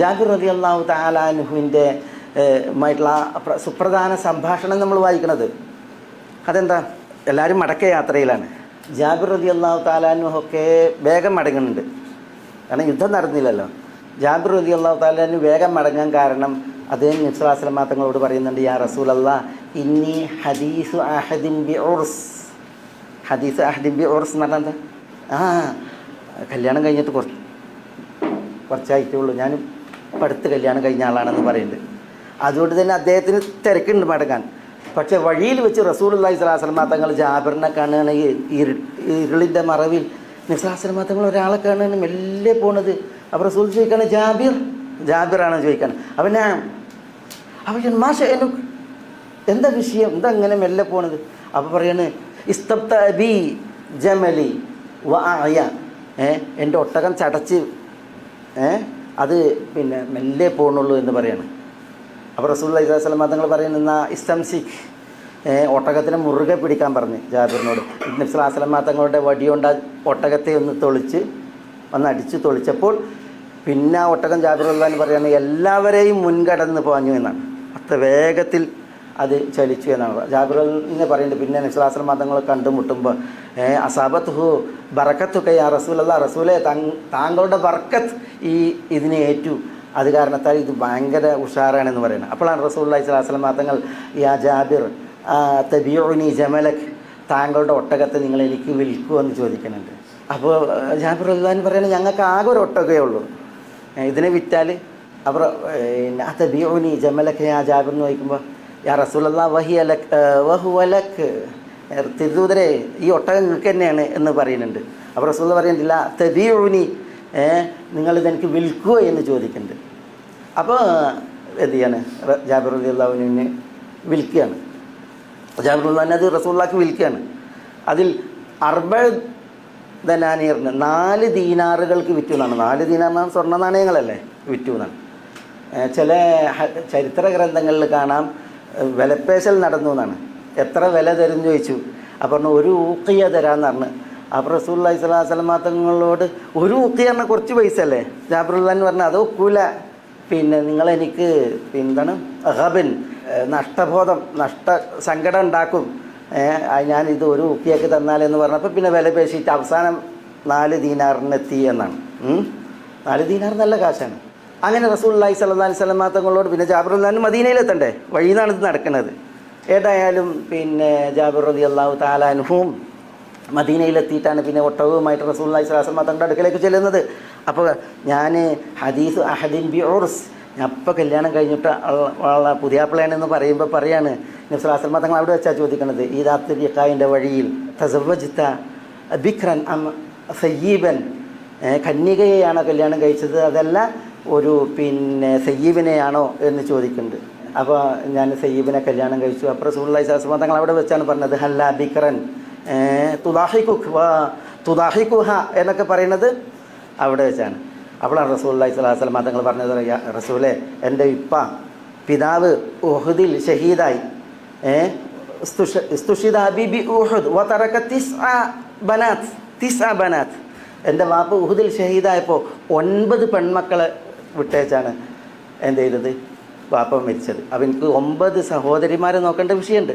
ജാബിർ റതി അള്ളാഹു താലാൻഹുവിന്റെ മായിട്ടുള്ള സുപ്രധാന സംഭാഷണം നമ്മൾ വായിക്കണത്. അതെന്താ? എല്ലാവരും മടക്ക യാത്രയിലാണ്. ജാബിർ റതി അള്ളാഹു താലാനുഹൊക്കെ വേഗം മടങ്ങുന്നുണ്ട്. കാരണം യുദ്ധം നടന്നില്ലല്ലോ. ജാബിർ റതി അള്ളാഹു താലാനു വേഗം മടങ്ങാൻ കാരണം അദ്ദേഹം നിസ്ലാസ്ലമാ തങ്ങളോട് പറയുന്നുണ്ട് യാ റസൂൽ അള്ളാ ഇന്നി ഹദീസു അഹദിൻ ബി ഉർസ്. ഹദീസ് അഹദിൻ ബി ഉർസ് എന്ന് പറഞ്ഞാൽ എന്താ? ആ കല്യാണം കഴിഞ്ഞിട്ട് കുറച്ച് കുറച്ചായിട്ടേ ഉള്ളൂ. ഞാനും ഇപ്പം കല്യാണം കഴിഞ്ഞ ആളാണെന്ന് പറയുന്നത് അതുകൊണ്ട് തന്നെ അദ്ദേഹത്തിന് തിരക്കുണ്ട് മടങ്ങാൻ. പക്ഷേ വഴിയിൽ വെച്ച് റസൂലുള്ളാഹി സ്വലാസ്ലമ തങ്ങൾ ജാബിറിനെ കാണുകയാണെങ്കിൽ ഇരു ഇരുളിന്റെ മറവിൽ. നിസ്ലാസ്ലമ തങ്ങൾ ഒരാളെ കാണുകയാണ് മെല്ലെ പോണത്. അപ്പോൾ റസൂൽ ചോദിക്കുകയാണ് ജാബിർ? ജാബിറാണ് ചോദിക്കണം. അവനാ അവൻ മാഷ എന്നു എന്താ വിഷയം? എന്താ ഇങ്ങനെ മെല്ലെ പോണത്? അപ്പോൾ പറയാണ് ഇസ്തബ്ത ബി ജമലി വ ആയ ഏ എന്റെ ഒട്ടകം ചടച്ച് ഏ അത് പിന്നെ മെല്ലെ പോകണുള്ളൂ എന്ന് പറയാണ്. അപ്പോൾ റസൂൽ അലൈഹിസ്ലാം തങ്ങൾ പറയുന്ന ഇസ്തംസിഖ് ഒട്ടകത്തിനെ മുറുകെ പിടിക്കാൻ പറഞ്ഞ് ജാബിറിനോട്. നബ്സുലാസ്ലം തങ്ങളുടെ വടിയുണ്ട ഒട്ടകത്തെ ഒന്ന് തൊളിച്ച് ഒന്ന് അടിച്ച് തൊളിച്ചപ്പോൾ പിന്നെ ആ ഒട്ടകം ജാബിറുള്ള എന്ന് പറയുന്നത് എല്ലാവരെയും മുൻകടന്ന് പോഞ്ഞു എന്നാണ്. അത്ര വേഗത്തിൽ അത് ചലിച്ചു എന്നാണ്. ജാബിറിനെ പറയുന്നത് പിന്നെ നബ്സുലാസ്ലം തങ്ങൾ കണ്ടുമുട്ടുമ്പോൾ ഏ അസാബത്ത് ഹു ബറക്കത്തൊക്കെ ആ റസൂലല്ല റസൂലെ താങ്- താങ്കളുടെ ബർക്കത്ത് ഈ ഇതിനെ ഏറ്റു. അത് കാരണത്താൽ ഇത് ഭയങ്കര ഉഷാറാണെന്ന് പറയുന്നത്. അപ്പോഴാണ് റസൂൽ അലൈഹി സ്വലാസ്ലം തങ്ങൾ യാ ജാബിർ തബിയോനി ജമലക് താങ്കളുടെ ഒട്ടകത്തെ നിങ്ങൾ എനിക്ക് വിൽക്കുമോ എന്ന് ചോദിക്കുന്നുണ്ട്. അപ്പോൾ ജാബിർ അള്ളഹാൻ പറയുന്നത് ഞങ്ങൾക്ക് ആകെ ഒരു ഒട്ടകയേ ഉള്ളൂ. ഇതിനെ വിറ്റാൽ അവർ ആ തബിയോനി ജമലഖ് യാ ജാബിർ എന്ന് ചോദിക്കുമ്പോൾ യാ റസൂലല്ലാ വഹി അലക് വഹുവലക്ക് തിരുദൂതരെ ഈ ഒട്ടകം നിങ്ങൾക്ക് തന്നെയാണ് എന്ന് പറയുന്നുണ്ട്. അപ്പോൾ റസൂൽ പറയുന്നില്ല തെതിയൊഴുനി നിങ്ങളിത് എനിക്ക് വിൽക്കുമോ എന്ന് ചോദിക്കുന്നുണ്ട്. അപ്പോൾ എന്ത് ചെയ്യാണ്? ജാബിർ അലി അള്ളാഹുവിനെ വിൽക്കുകയാണ്. ജാബിർ അള്ളഹാൻ അത് റസൂള്ളാക്ക് വിൽക്കുകയാണ്. അതിൽ അർബ ധനാനീറിന് നാല് ദീനാറുകൾക്ക് വിറ്റു എന്നാണ്. നാല് ദീനാർ എന്നാണ് സ്വർണ നാണയങ്ങളല്ലേ? വിറ്റു എന്നാണ്. ചില ചരിത്ര ഗ്രന്ഥങ്ങളിൽ കാണാം വിലപ്പേശൽ നടന്നു എന്നാണ്. എത്ര വില തരും ചോദിച്ചു. അപ്പം പറഞ്ഞു ഒരു ഊക്കിയ തരാമെന്ന് പറഞ്ഞു. അപ്പം റസൂൽ അലൈഹി സ്വലാമ തങ്ങളോട് ഒരു ഊക്കിയ പറഞ്ഞാൽ കുറച്ച് പൈസ അല്ലേ? ജാബറുല്ലാൻ പറഞ്ഞു അത് ഒക്കൂല. പിന്നെ നിങ്ങളെനിക്ക് എന്താണ് പിന്തണം ഏഹ് നഷ്ടബോധം നഷ്ട സങ്കടം ഉണ്ടാക്കും. ഞാൻ ഇത് ഒരു ഊക്കിയാക്കി തന്നാലെന്ന് പറഞ്ഞപ്പോൾ പിന്നെ വില പേശിയിട്ട് അവസാനം നാല് ദീനാറിനെത്തി എന്നാണ്. നാല് ദീനാർ നല്ല കാശാണ്. അങ്ങനെ റസൂൽ സല്ലാ അലൈഹി സ്വലമാ തങ്ങളോട് പിന്നെ ജാബിറുല്ലാൻ മദീനയിലെത്തണ്ടേ? വഴിയിൽ നിന്നാണ് ഇത് നടക്കുന്നത്. ഏതായാലും പിന്നെ ജാബിർ റതി അള്ളാഹു താലാനുഹും മദീനയിലെത്തിയിട്ടാണ് പിന്നെ ഒട്ടകവുമായിട്ട് റസൂല്ലായി സ്വലാസ്ലമ തങ്ങളുടെ അടുക്കലേക്ക് ചെല്ലുന്നത്. അപ്പോൾ ഞാൻ ഹദീസ് അഹദിൻ ബി ഓർസ് ഞാൻ അപ്പോൾ കല്യാണം കഴിഞ്ഞിട്ട് ഉള്ള പുതിയാപ്പിളയാണെന്ന് പറയുമ്പോൾ പറയാണ് നബ്സുലാസ്ലമ തങ്ങൾ അവിടെ വെച്ചാൽ ചോദിക്കണത് ഈ രാത്രിക്കായന്റെ വഴിയിൽ തസവജിത്ത ബിഖ്രൻ അം സയ്യീബൻ കന്യകയെയാണോ കല്യാണം കഴിച്ചത്? അതല്ല ഒരു പിന്നെ സയ്യീബിനെയാണോ? എന്ന് ചോദിക്കുന്നുണ്ട്. അപ്പോൾ ഞാൻ സയ്യീബിനെ കല്യാണം കഴിച്ചു. അപ്പോൾ റസൂള്ളി സാസ്മ തങ്ങൾ അവിടെ വെച്ചാണ് പറഞ്ഞത് ഹല്ല ബിക്രൻ തുദാഹിഖുഖ് തുദാഹി കുഹ എന്നൊക്കെ പറയുന്നത് അവിടെ വെച്ചാണ്. അപ്പോഴാണ് റസൂള്ളി സ്വലാഹു വസ്ലം തങ്ങൾ പറഞ്ഞത് "യാ റസൂലെ എന്റെ ഇപ്പ പിതാവ് ഉഹുദിൽ ഷഹീദായി. എന്റെ വാപ്പ് ഉഹുദിൽ ഷഹീദായപ്പോൾ ഒൻപത് പെൺമക്കളെ വിട്ടേച്ചാണ് എന്ത് ചെയ്തത്? വാപ്പ മരിച്ചത്. അപ്പം എനിക്ക് ഒമ്പത് സഹോദരിമാരെ നോക്കേണ്ട വിഷയമുണ്ട്.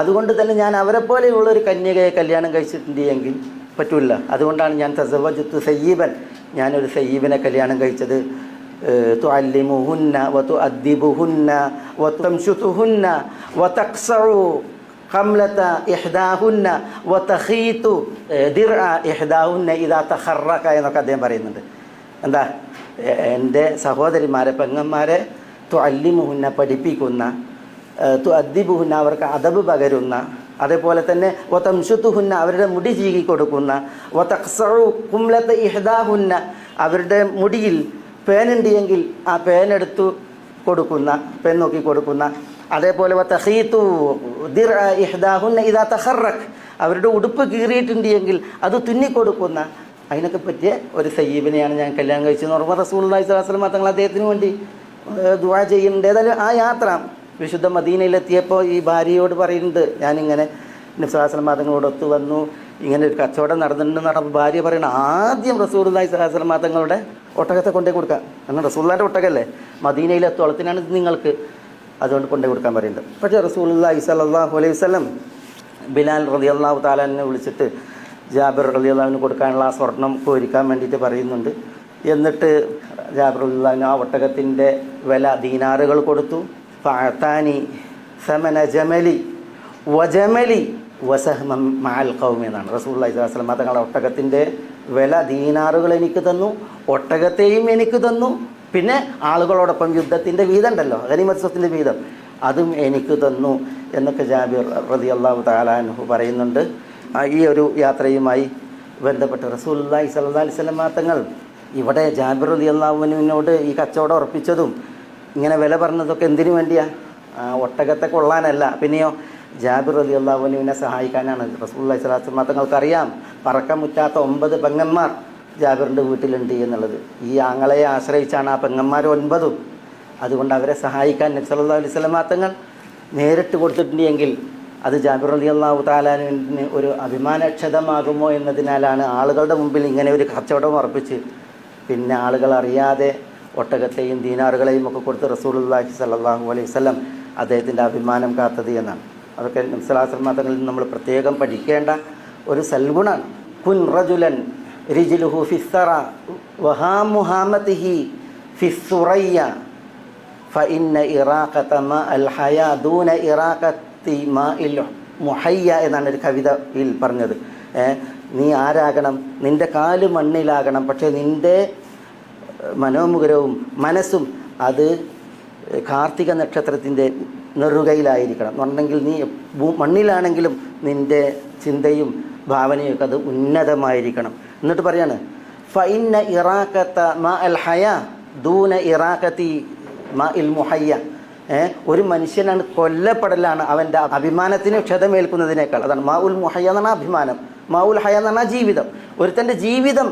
അതുകൊണ്ട് തന്നെ ഞാൻ അവരെ പോലെയുള്ള ഒരു കന്യകയെ കല്യാണം കഴിച്ചിട്ടുണ്ട് എങ്കിൽ പറ്റൂല. അതുകൊണ്ടാണ് ഞാൻ തസവജത്ത് സയ്യീബൻ ഞാനൊരു സയ്യീബിനെ കല്യാണം കഴിച്ചത്. തുഅല്ലിമുഹുന്ന വതുഅദ്ദിബുഹുന്ന വതംശുതുഹുന്ന വതഖ്സഉ ഖംലത ഇഹ്ദാഹുന്ന വതഖീതു ദിർഅ ഇഹ്ദാഹുന്ന ഇദാ തഖറക എന്നൊക്കെ അദ്ദേഹം പറയുന്നുണ്ട്. എന്താ? എന്റെ സഹോദരിമാരെ പെങ്ങന്മാരെ തുഅല്ലിമുഹുന്ന പഠിപ്പിക്കുന്ന തു അദ്ദിബുഹുന്ന അവർക്ക് അതബ് പകരുന്ന അതേപോലെ തന്നെ വതംശുത്തുഹുന്ന അവരുടെ മുടി ചീകി കൊടുക്കുന്ന വതഖ്സഉ ഖുംലത ഇഹ്ദാഹുന്ന അവരുടെ മുടിയിൽ പേനുണ്ടെങ്കിൽ ആ പേനെടുത്തു കൊടുക്കുന്ന പേൻ നോക്കി കൊടുക്കുന്ന അതേപോലെ വതഖീതു ദിർഅ ഇഹ്ദാഹുന്ന ഇതാ തഖറക് അവരുടെ ഉടുപ്പ് കീറിയിട്ടുണ്ടെങ്കിൽ അത് തുന്നിക്കൊടുക്കുന്ന അതിനൊക്കെ പറ്റിയ ഒരു സയ്യീബിനെയാണ് ഞാൻ കല്യാണം കഴിച്ചത് പറയുമ്പോൾ റസൂൽ അള്ളഹി സ്വലാസ്ലം തങ്ങൾ അദ്ദേഹത്തിന് വേണ്ടി ദുവാ ചെയ്യുന്നുണ്ട്. ഏതായാലും ആ യാത്ര വിശുദ്ധ മദീനയിലെത്തിയപ്പോൾ ഈ ഭാര്യയോട് പറയുന്നുണ്ട്. ഞാനിങ്ങനെ നിസ്ലാസ്ലം മാതങ്ങളോടൊത്ത് വന്നു. ഇങ്ങനെ ഒരു കച്ചവടം നടന്നിട്ടുണ്ടെന്ന് പറഞ്ഞപ്പോൾ ഭാര്യ പറയണ. ആദ്യം റസൂർലായി സഹാസ്ലമാ തങ്ങളുടെ ഒട്ടകത്തെ കൊണ്ടേ കൊടുക്കാം. കാരണം റസൂള്ളാന്റെ ഒട്ടകല്ലേ? ഇത് നിങ്ങൾക്ക് അതുകൊണ്ട് കൊണ്ടേ കൊടുക്കാൻ പറയുന്നത്. പക്ഷേ റസൂല്ലായി സല്ലാഹു അലൈഹി വസല്ലം ബിലാൽ റതി അള്ളാഹു താലാനെ വിളിച്ചിട്ട് ജാബിർ റതി അള്ളാഹുവിന് കൊടുക്കാനുള്ള ആ സ്വർണം കോരിക്കാൻ വേണ്ടിയിട്ട് പറയുന്നുണ്ട്. എന്നിട്ട് അള്ളാഹുവിന് ആ ഒട്ടകത്തിന്റെ വില ദീനാറുകൾ കൊടുത്തു. ഫഅതാനി സമന ജമലി വജമലി വസഹ്മം മാൽ കൗമി എന്നാണ്. റസൂള്ളി സ്വലമ തങ്ങളുടെ ഒട്ടകത്തിന്റെ വില ദീനാറുകൾ എനിക്ക് തന്നു ഒട്ടകത്തെയും എനിക്ക് തന്നു. പിന്നെ ആളുകളോടൊപ്പം യുദ്ധത്തിന്റെ വീതം ഉണ്ടല്ലോ ഗനിമത്സവത്തിന്റെ വീതം. അതും എനിക്ക് തന്നു എന്നൊക്കെ ജാബിർ റതി അള്ളാഹു താലാൻഹു പറയുന്നുണ്ട്. ഈ ഒരു യാത്രയുമായി ബന്ധപ്പെട്ട് റസൂല്ലായി സല്ലാ അലൈഹി സ്വലമാ തങ്ങൾ ഇവിടെ ജാബിർ റതി അള്ളാഹുവിനോട് ഈ കച്ചവടം ഉറപ്പിച്ചതും ഇങ്ങനെ വില പറഞ്ഞതൊക്കെ എന്തിനു വേണ്ടിയാ? ഒട്ടകത്തെ കൊള്ളാനല്ല. പിന്നെയോ ജാബിർ റതി അള്ളാഹുവിനെ സഹായിക്കാനാണ്. റസൂല്ലാ സ്വലാസ്മാ തങ്ങൾക്കറിയാം പറക്കമുറ്റാത്ത ഒമ്പത് പെങ്ങന്മാർ ജാബിറിന്റെ വീട്ടിലുണ്ട് എന്നുള്ളത്. ഈ ആങ്ങളെ ആശ്രയിച്ചാണ് ആ പെങ്ങന്മാർ ഒൻപതും. അതുകൊണ്ട് അവരെ സഹായിക്കാൻ നബി സല്ലല്ലാഹു അലൈഹി വസല്ലമ തങ്ങൾ നേരിട്ട് കൊടുത്തിട്ടുണ്ടെങ്കിൽ അത് ജാബിർ അലി അള്ളാഹു താലാനുവിന് ഒരു അഭിമാനക്ഷതമാകുമോ എന്നതിനാലാണ് ആളുകളുടെ മുമ്പിൽ ഇങ്ങനെ ഒരു കച്ചവടം ഉറപ്പിച്ച് പിന്നെ ആളുകൾ അറിയാതെ ഒട്ടകത്തെയും ദീനാറുകളെയും ഒക്കെ കൊടുത്ത് റസൂലുള്ളാഹി സല്ലല്ലാഹു അലൈഹി വസല്ലം അദ്ദേഹത്തിന്റെ അഭിമാനം കാത്തത് എന്നാണ്. അതൊക്കെ നബ്സലാസ്ലമാങ്ങളിൽ നിന്ന് നമ്മൾ പ്രത്യേകം പഠിക്കേണ്ട ഒരു സൽഗുണാണ്. കുൻ റജുലൻ റിജിലുഹു ഫിസ്സറ വഹാമുഹാമത്തിഹി ഫിസ്സുറയ്യ ഫഇന്ന ഇറാഖത മാ അൽ ഹയാ ദൂന ഇറാഖത്തി മാ ഇൽ മുഹയ്യ എന്നാണ് ഒരു കവിതയിൽ പറഞ്ഞത്. നീ ആരാകണം? നിന്റെ കാൽ മണ്ണിലാകണം. പക്ഷേ നിന്റെ മനോമുഖരവും മനസ്സും അത് കാർത്തിക നക്ഷത്രത്തിന്റെ നെറുകയിലായിരിക്കണം. എന്നുണ്ടെങ്കിൽ നീ മണ്ണിലാണെങ്കിലും നിന്റെ ചിന്തയും ഭാവനയൊക്കെ അത് ഉന്നതമായിരിക്കണം. എന്നിട്ട് പറയാണ് ഫൈന്ന ഇറാക്കത്ത മ അൽ ഹയ ദൂന ഇറാക്കത്തി മ ഇൽ മുഹയ്യ. ഒരു മനുഷ്യനാണ് കൊല്ലപ്പെടലാണ് അവന്റെ അഭിമാനത്തിന് ക്ഷതമേൽക്കുന്നതിനേക്കാൾ. അതാണ് മാ ഉൽ മുഹയ്യ എന്നാണ് അഭിമാനം. മാ ഉൽ ഹയ എന്നാണ് ജീവിതം. ഒരുത്തന്റെ ജീവിതം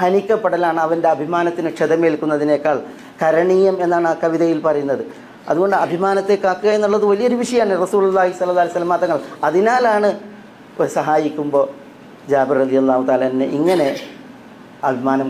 ഹനിക്കപ്പെടലാണ് അവന്റെ അഭിമാനത്തിന് ക്ഷതമേൽക്കുന്നതിനേക്കാൾ കരണീയം എന്നാണ് ആ കവിതയിൽ പറയുന്നത്. അതുകൊണ്ട് അഭിമാനത്തെ കാക്കുക എന്നുള്ളത് വലിയൊരു വിഷയമാണ്. റസൂലുള്ളാഹി സ്വല്ലല്ലാഹി അലൈഹി വസല്ലം തങ്ങൾ അതിനാലാണ് സഹായിക്കുമ്പോൾ ജാബിർ അലി അള്ളാഹു താല ഇങ്ങനെ അഭിമാനം